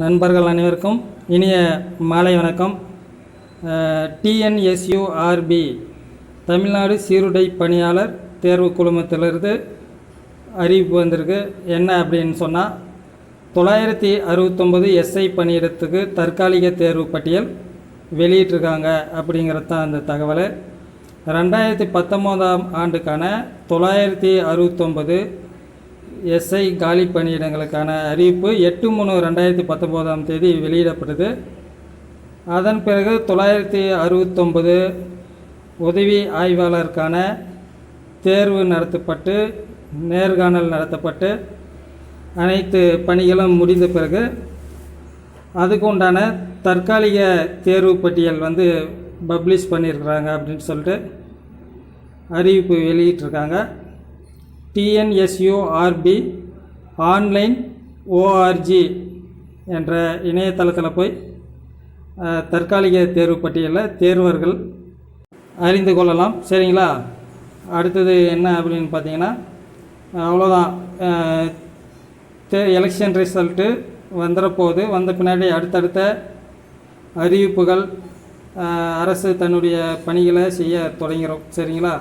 நண்பர்கள் அனைவருக்கும் இனிய மாலை வணக்கம். டிஎன்எஸ்யூஆர்பி தமிழ்நாடு சீருடை பணியாளர் தேர்வு குழுமத்திலிருந்து அறிவிப்பு வந்திருக்கு. என்ன அப்படின்னு சொன்னால் தொள்ளாயிரத்தி அறுபத்தொம்பது எஸ்ஐ பணியிடத்துக்கு தற்காலிக தேர்வு பட்டியல் வெளியிட்டிருக்காங்க அப்படிங்கிறது தான் அந்த தகவல். ரெண்டாயிரத்தி பத்தொம்போதாம் ஆண்டுக்கான தொள்ளாயிரத்தி அறுபத்தொம்பது எஸ்ஐ காலி பணியிடங்களுக்கான அறிவிப்பு எட்டு மூணு ரெண்டாயிரத்தி பத்தொம்போதாம் தேதி வெளியிடப்பட்டது. அதன் பிறகு தொள்ளாயிரத்தி அறுபத்தொம்பது உதவி ஆய்வாளருக்கான தேர்வு நடத்தப்பட்டு நேர்காணல் நடத்தப்பட்டு அனைத்து பணிகளும் முடிந்த பிறகு அதுக்கு உண்டான தற்காலிக தேர்வு பட்டியல் வந்து பப்ளிஷ் பண்ணியிருக்கிறாங்க அப்படின்னு சொல்லிட்டு அறிவிப்பு வெளியிட்டிருக்காங்க. டிஎன்எஸ்யூஆர்பி ஆன்லைன் ஓஆர்ஜி என்ற இணையதளத்தில் போய் தற்காலிக தேர்வு பட்டியலில் தேர்வர்கள் அறிந்து கொள்ளலாம். சரிங்களா? அடுத்தது என்ன அப்படின்னு பார்த்தீங்கன்னா அவ்வளோதான் தே எலெக்ஷன் ரிசல்ட்டு வந்துடப்போகுது வந்த பின்னாடி அடுத்தடுத்த அறிவிப்புகள் அரசு தன்னுடைய பணிகளை செய்ய தொடங்கிறோம். சரிங்களா?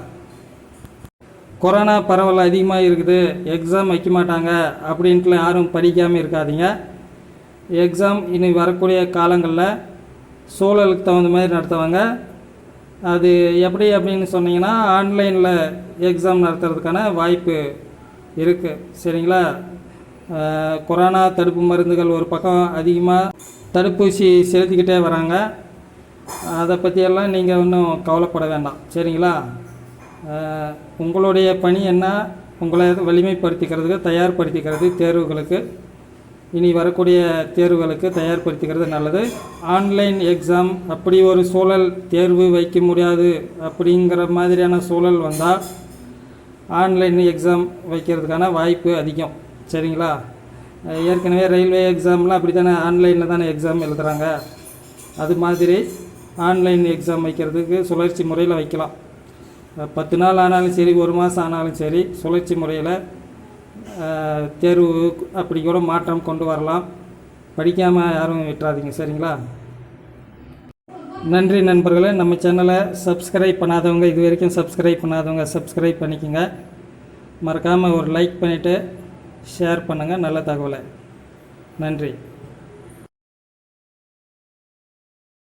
கொரோனா பரவல் அதிகமாக இருக்குது எக்ஸாம் வைக்க மாட்டாங்க அப்படின்ட்டுலாம் யாரும் படிக்காமல் இருக்காதீங்க. எக்ஸாம் இனி வரக்கூடிய காலங்களில் சூழலுக்கு தகுந்த மாதிரி நடத்துவாங்க. அது எப்படி அப்படின்னு சொன்னீங்கன்னா ஆன்லைனில் எக்ஸாம் நடத்துறதுக்கான வாய்ப்பு இருக்குது சரிங்களா? கொரோனா தடுப்பு மருந்துகள் ஒரு பக்கம் அதிகமாக தடுப்பூசி செலுத்திக்கிட்டே வராங்க. அதை பற்றியெல்லாம் நீங்கள் ஒன்றும் கவலைப்பட வேண்டாம். சரிங்களா? உங்களுடைய பணி என்ன? உங்களை வலிமைப்படுத்திக்கிறதுக்கு தயார்படுத்திக்கிறது தேர்வுகளுக்கு இனி வரக்கூடிய தேர்வுகளுக்கு தயார்படுத்திக்கிறது நல்லது. ஆன்லைன் எக்ஸாம் அப்படி ஒரு சூழல் தேர்வு வைக்க முடியாது அப்படிங்கிற மாதிரியான சூழல் வந்தால் ஆன்லைன் எக்ஸாம் வைக்கிறதுக்கான வாய்ப்பு அதிகம். சரிங்களா? ஏற்கனவே ரயில்வே எக்ஸாம்லாம் அப்படி தானே ஆன்லைனில் தானே எக்ஸாம் எழுதுகிறாங்க அது மாதிரி ஆன்லைன் எக்ஸாம் வைக்கிறதுக்கு சுழற்சி முறையில் வைக்கலாம். பத்து நாள் ஆனாலும் சரி ஒரு மாதம் ஆனாலும் சரி சுழற்சி முறையில் தேர்வு அப்படி கூட மாற்றம் கொண்டு வரலாம். படிக்காமல் யாரும் விட்டுறாதீங்க சரிங்களா? நன்றி நண்பர்களே. நம்ம சேனலை சப்ஸ்கிரைப் பண்ணாதவங்க இது வரைக்கும் சப்ஸ்கிரைப் பண்ணாதவங்க சப்ஸ்கிரைப் பண்ணிக்கோங்க. மறக்காமல் ஒரு லைக் பண்ணிவிட்டு ஷேர் பண்ணுங்கள் நல்ல தகவலை. நன்றி.